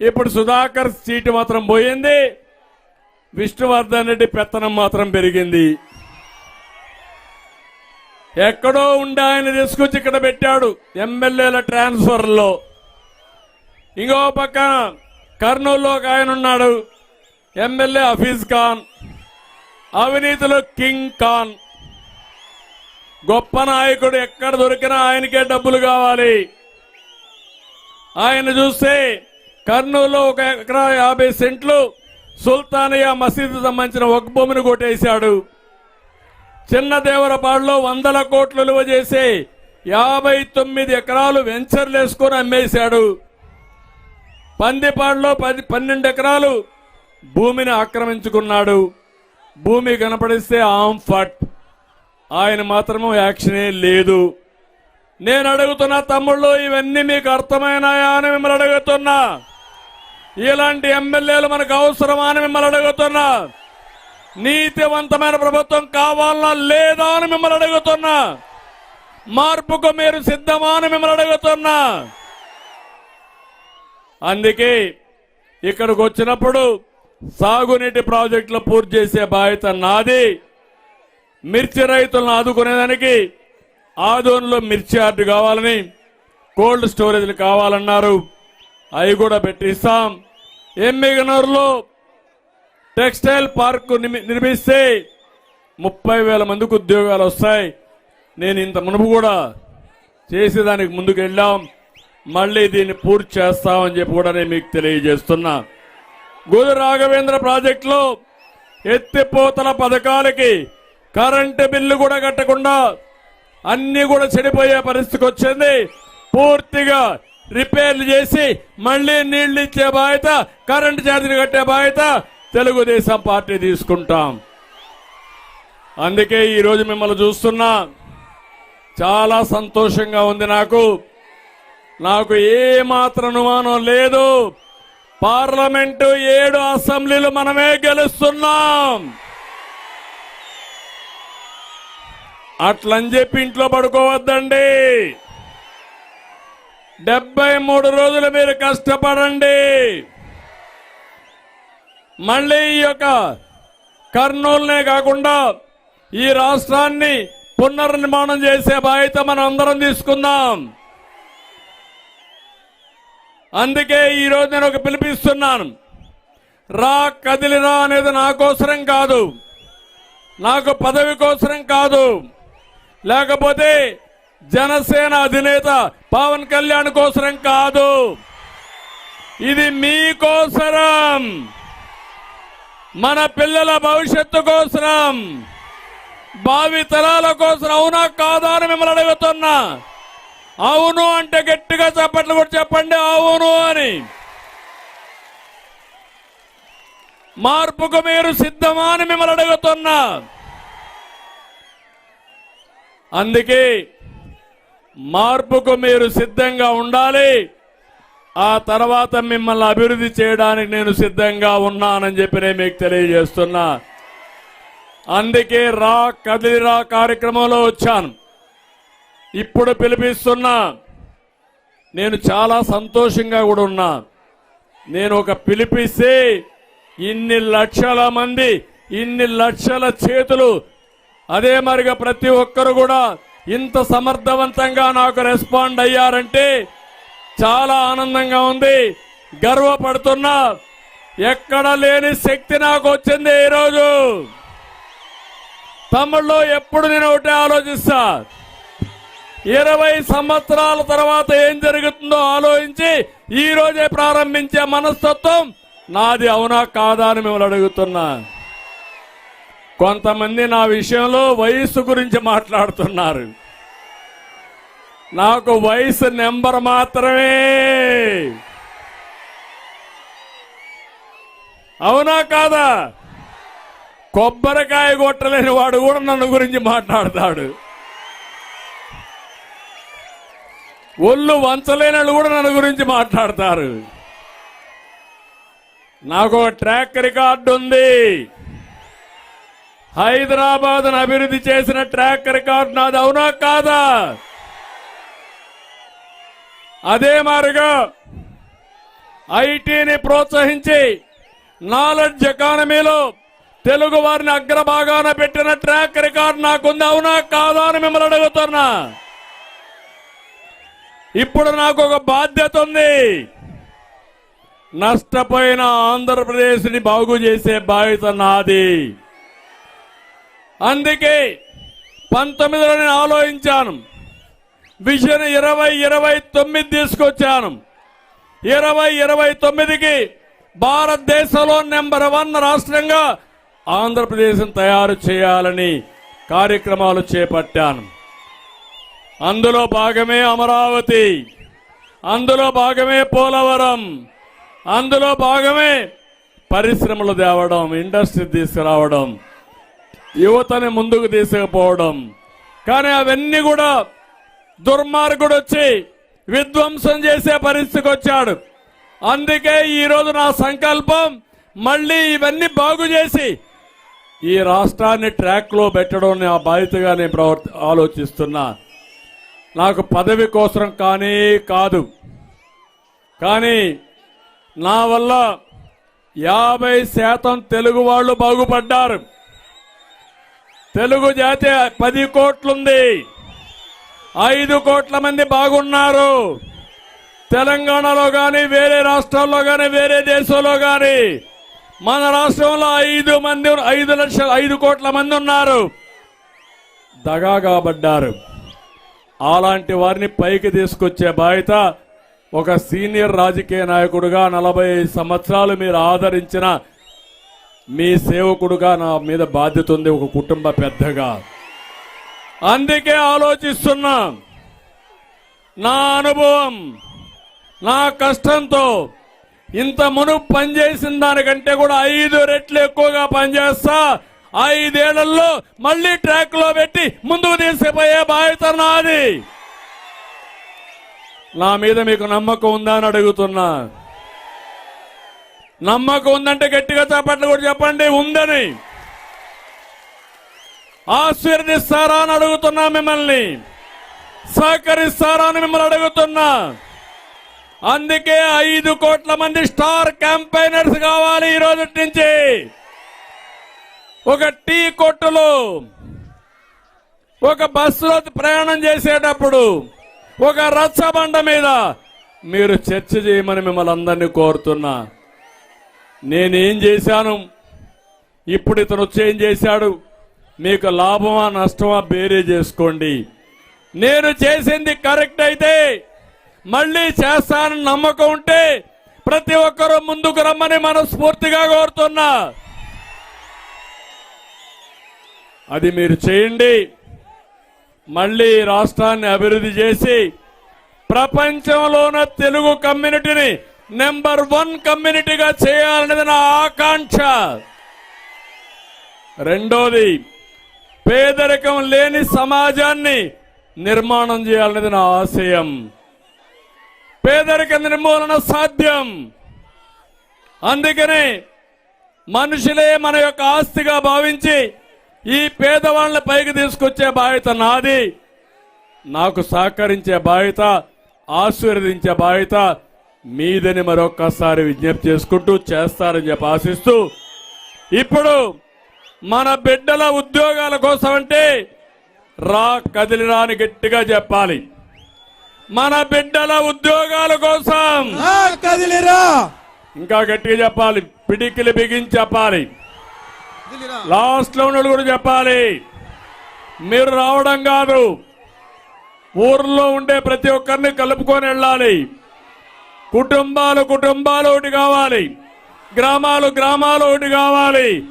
ఇప్పుడు సుధాకర్ సీటు మాత్రం పోయింది. విష్ణువర్ధన్ రెడ్డి పెత్తనం మాత్రం పెరిగింది. ఎక్కడో ఉండి ఆయన తీసుకొచ్చి ఇక్కడ పెట్టాడు ఎమ్మెల్యేల ట్రాన్స్ఫర్లో ఇంకో పక్క కర్నూలులో ఒక ఆయన ఉన్నాడు ఎమ్మెల్యే హఫీజ్ ఖాన్ అవినీతిలో కింగ్ ఖాన్. గొప్ప నాయకుడు ఎక్కడ దొరికినా ఆయనకే డబ్బులు కావాలి. ఆయన చూస్తే కర్నూలులో ఒక ఎకరా యాభై సెంట్లు సుల్తానియా మసీదు సంబంధించిన ఒక భూమిని కొట్టేశాడు. చిన్న దేవరపాడులో వందల కోట్లు విలువ చేసే యాభై తొమ్మిది ఎకరాలు వెంచర్లు వేసుకొని అమ్మేశాడు. పందిపాడులో పది పన్నెండు ఎకరాలు భూమిని ఆక్రమించుకున్నాడు. భూమి కనపడిస్తే ఆమ్ ఫట్ ఆయన మాత్రము యాక్షనే లేదు. నేను అడుగుతున్న తమ్ముళ్ళు ఇవన్నీ మీకు అర్థమైనాయా అని మిమ్మల్ని అడుగుతున్నా. ఇలాంటి ఎమ్మెల్యేలు మనకు అవసరమా అని మిమ్మల్ని అడుగుతున్నా. నీతివంతమైన ప్రభుత్వం కావాలా లేదా అని మిమ్మల్ని అడుగుతున్నా. మార్పుకు మీరు సిద్ధమా అని మిమ్మల్ని అడుగుతున్నా. అందుకే ఇక్కడికి వచ్చినప్పుడు సాగునీటి ప్రాజెక్టులు పూర్తి చేసే బాధ్యత నాది. మిర్చి రైతులను ఆదుకునేదానికి ఆదోన్లో మిర్చి యార్డు కావాలని కోల్డ్ స్టోరేజ్లు కావాలన్నారు. అవి కూడా పెట్టిస్తాం. ఎమ్మిగనూరులో టెక్స్టైల్ పార్క్ నిమి- నిర్మిస్తే ముప్పై వేల మందికి ఉద్యోగాలు వస్తాయి. నేను ఇంత మునుపు కూడా చేసేదానికి ముందుకు వెళ్ళాం మళ్ళీ దీన్ని పూర్తి చేస్తామని చెప్పి కూడా నేను మీకు తెలియజేస్తున్నా. గురు రాఘవేంద్ర ప్రాజెక్టులో ఎత్తిపోతల పథకాలకి కరెంటు బిల్లు కూడా కట్టకుండా అన్ని కూడా చెడిపోయే పరిస్థితికి వచ్చింది. పూర్తిగా రిపేర్లు చేసి మళ్ళీ నీళ్ళు ఇచ్చే బాధ్యత కరెంటు ఛార్జీలు కట్టే బాధ్యత తెలుగుదేశం పార్టీ తీసుకుంటాం. అందుకే ఈరోజు మిమ్మల్ని చూస్తున్నా. చాలా సంతోషంగా ఉంది నాకు. నాకు ఏ మాత్రం అనుమానం లేదు. పార్లమెంటు ఏడు అసెంబ్లీలు మనమే గెలుస్తున్నాం. అట్లని చెప్పి ఇంట్లో పడుకోవద్దండి. డెబ్బై మూడు రోజులు మీరు కష్టపడండి. మళ్ళీ ఈ యొక్క కర్నూలునే కాకుండా ఈ రాష్ట్రాన్ని పునర్నిర్మాణం చేసే బాధ్యత మనం అందరం తీసుకుందాం. అందుకే ఈ రోజు నేను ఒక పిలిపిస్తున్నాను. రా కదిలిరా అనేది నా కోసరం కాదు. నాకు పదవి కోసరం కాదు. లేకపోతే జనసేన అధినేత పవన్ కళ్యాణ్ కోసరం కాదు. ఇది మీ కోసరం. మన పిల్లల భవిష్యత్తు కోసరం. భావి తరాల కోసం అవునా కాదా అని మిమ్మల్ని అడుగుతున్నా. అవును అంటే గట్టిగా చెప్పట్లు కూడా చెప్పండి. అవును అని. మార్పుకు మీరు సిద్ధమా అని మిమ్మల్ని అడుగుతున్నా. అందుకే మార్పుకు మీరు సిద్ధంగా ఉండాలి. ఆ తర్వాత మిమ్మల్ని అభివృద్ధి చేయడానికి నేను సిద్ధంగా ఉన్నానని చెప్పి నేను మీకు తెలియజేస్తున్నా. అందుకే రా కదిలిరా కార్యక్రమంలో వచ్చాను. ఇప్పుడు పిలిపిస్తున్నా. నేను చాలా సంతోషంగా కూడా ఉన్నా. నేను ఒక పిలిపిస్తే ఇన్ని లక్షల మంది ఇన్ని లక్షల చేతులు అదే మరిగా ప్రతి ఒక్కరు కూడా ఇంత సమర్థవంతంగా నాకు రెస్పాండ్ అయ్యారంటే చాలా ఆనందంగా ఉంది. గర్వపడుతున్నా ఎక్కడ లేని శక్తి నాకు వచ్చింది ఈరోజు. తమ్ముళ్ళు ఎప్పుడు నేను ఒకటే ఆలోచిస్తా. ఇరవై సంవత్సరాల తర్వాత ఏం జరుగుతుందో ఆలోచించి ఈ రోజే ప్రారంభించే మనస్తత్వం నాది అవునా కాదా అని మిమ్మల్ని అడుగుతున్నా. కొంతమంది నా విషయంలో వయస్సు గురించి మాట్లాడుతున్నారు. నాకు వయసు నెంబర్ మాత్రమే. అవునా కాదా? కొబ్బరికాయ కొట్టలేని వాడు కూడా నన్ను గురించి మాట్లాడతాడు. ఒళ్ళు వంచలేని వాళ్ళు కూడా నన్ను గురించి మాట్లాడతారు. నాకు ఒక ట్రాక్ రికార్డు ఉంది. హైదరాబాద్ అభివృద్ధి చేసిన ట్రాక్ రికార్డు నాది అవునా కాదా? అదే మారుగా ఐటీని ప్రోత్సహించి నాలెడ్జ్ ఎకానమీలో తెలుగు వారిని అగ్రభాగాన పెట్టిన ట్రాక్ రికార్డ్ నాకుంది అవునా కాదా అని మిమ్మల్ని అడుగుతున్నా. ఇప్పుడు నాకు ఒక బాధ్యత ఉంది. నష్టపోయిన ఆంధ్రప్రదేశ్ని బాగు చేసే బాధ్యత నాది. అందుకే పంతొమ్మిదిలో నేను ఆలోచించాను. విజన్ ఇరవై ఇరవై తొమ్మిది తీసుకొచ్చాను. ఇరవై ఇరవై తొమ్మిదికి భారతదేశంలో నెంబర్ వన్ రాష్ట్రంగా ఆంధ్రప్రదేశ్ తయారు చేయాలని కార్యక్రమాలు చేపట్టాను. అందులో భాగమే అమరావతి అందులో భాగమే పోలవరం అందులో భాగమే పరిశ్రమలు తేవడం ఇండస్ట్రీ తీసుకురావడం యువతని ముందుకు తీసుకుపోవడం. కానీ అవన్నీ కూడా దుర్మార్గుడు వచ్చి విధ్వంసం చేసే పరిస్థితికి వచ్చాడు. అందుకే ఈరోజు నా సంకల్పం మళ్ళీ ఇవన్నీ బాగు చేసి ఈ రాష్ట్రాన్ని ట్రాక్లో పెట్టడం ఆ బాధ్యతగా నేను ప్రవర్తి ఆలోచిస్తున్నా. నాకు పదవి కోసం కానీ కాదు. కానీ నా వల్ల యాభై శాతం తెలుగు వాళ్ళు బాగుపడ్డారు. తెలుగు జాతి పది కోట్లుంది. ఐదు కోట్ల మంది బాగున్నారు. తెలంగాణలో కానీ వేరే రాష్ట్రాల్లో కానీ వేరే దేశంలో కానీ మన రాష్ట్రంలో ఐదు మంది ఐదు లక్షల ఐదు కోట్ల మంది ఉన్నారు. దగా కాబడ్డారు అలాంటి వారిని పైకి తీసుకొచ్చే బాధ్యత ఒక సీనియర్ రాజకీయ నాయకుడుగా నలభై ఐదు సంవత్సరాలు మీరు ఆదరించిన మీ సేవకుడుగా నా మీద బాధ్యత ఉంది ఒక కుటుంబ పెద్దగా. అందుకే ఆలోచిస్తున్నా. నా అనుభవం నా కష్టంతో ఇంత మునుపు పనిచేసిన దానికంటే కూడా ఐదు రెట్లు ఎక్కువగా పనిచేస్తా. ఐదేళ్ళలో మళ్ళీ ట్రాక్లో పెట్టి ముందుకు తీసుకుపోయే బాధ్యత నాది. నా మీద మీకు నమ్మకం ఉందా అని అడుగుతున్నా. నమ్మకం ఉందంటే గట్టిగా చేపట్లు కూడా చెప్పండి ఉందని. ఆశీర్దిస్తారా అని అడుగుతున్నా మిమ్మల్ని. సహకరిస్తారా అని మిమ్మల్ని అడుగుతున్నా. అందుకే ఐదు కోట్ల మంది స్టార్ క్యాంపైనర్స్ కావాలి ఈ రోజు నుంచి. ఒక టీ కొట్టులో ఒక బస్సులో ప్రయాణం చేసేటప్పుడు ఒక రచ్చబండ మీద మీరు చర్చ చేయమని మిమ్మల్ని అందరినీ కోరుతున్నా. నేనేం చేశాను? ఇప్పుడు ఇతను వచ్చి ఏం చేశాడు? మీకు లాభమా నష్టమా బేరే చేసుకోండి. నేను చేసింది కరెక్ట్ అయితే మళ్ళీ చేస్తానని నమ్మకం ఉంటే ప్రతి ఒక్కరూ ముందుకు రమ్మని మనస్ఫూర్తిగా కోరుతున్నా. అది మీరు చేయండి. మళ్ళీ రాష్ట్రాన్ని అభివృద్ధి చేసి ప్రపంచంలోన తెలుగు కమ్యూనిటీని నెంబర్ వన్ కమ్యూనిటీగా చేయాలనేది నా ఆకాంక్ష. రెండోది పేదరికం లేని సమాజాన్ని నిర్మాణం చేయాలనేది నా ఆశయం. పేదరిక నిర్మూలన సాధ్యం. అందుకనే మనుషులే మన యొక్క ఆస్తిగా భావించి ఈ పేదవాళ్ళని పైకి తీసుకొచ్చే బాధ్యత నాది. నాకు సహకరించే బాధ్యత ఆశీర్వదించే బాధ్యత మీదని మరొక్కసారి విజ్ఞప్తి చేసుకుంటూ చేస్తారని చెప్పి ఆశిస్తూ ఇప్పుడు మన బిడ్డల ఉద్యోగాల కోసం అంటే రా కదిలిరా అని గట్టిగా చెప్పాలి. మన బిడ్డల ఉద్యోగాల కోసం కదిలిరా ఇంకా గట్టిగా చెప్పాలి. పిడికిలి బిగించి చెప్పాలి. లాస్ట్లో ఉన్నోళ్ళు కూడా చెప్పాలి. మీరు రావడం కాదు. ఊర్లో ఉండే ప్రతి ఒక్కరిని కలుపుకొని వెళ్ళాలి. కుటుంబాలు కుటుంబాలు ఒకటి కావాలి. గ్రామాలు గ్రామాలు ఒకటి కావాలి.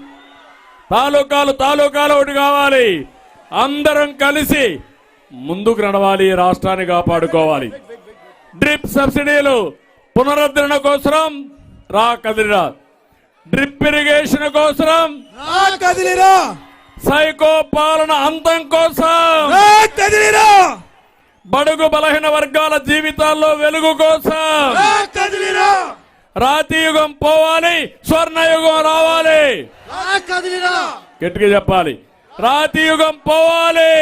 తాలూకాలు తాలూకాలు ఒకటి కావాలి. అందరం కలిసి ముందుకు నడవాలి రాష్ట్రాన్ని కాపాడుకోవాలి. డ్రిప్ సబ్సిడీలు పునరుద్ధరణ కోసం రా కదిలిరా. డ్రిప్ ఇరిగేషన్ కోసం ఆ కదిలిరా. సైకో పాలన అంతం కోసం కదిలిరా. బడుగు బలహీన వర్గాల జీవితాల్లో వెలుగు కోసం ఆ కదిలిరా రాతి యుగం పోవాలి స్వర్ణయుగం రావాలి. గట్టిగా చెప్పాలి. రాతి యుగం పోవాలి.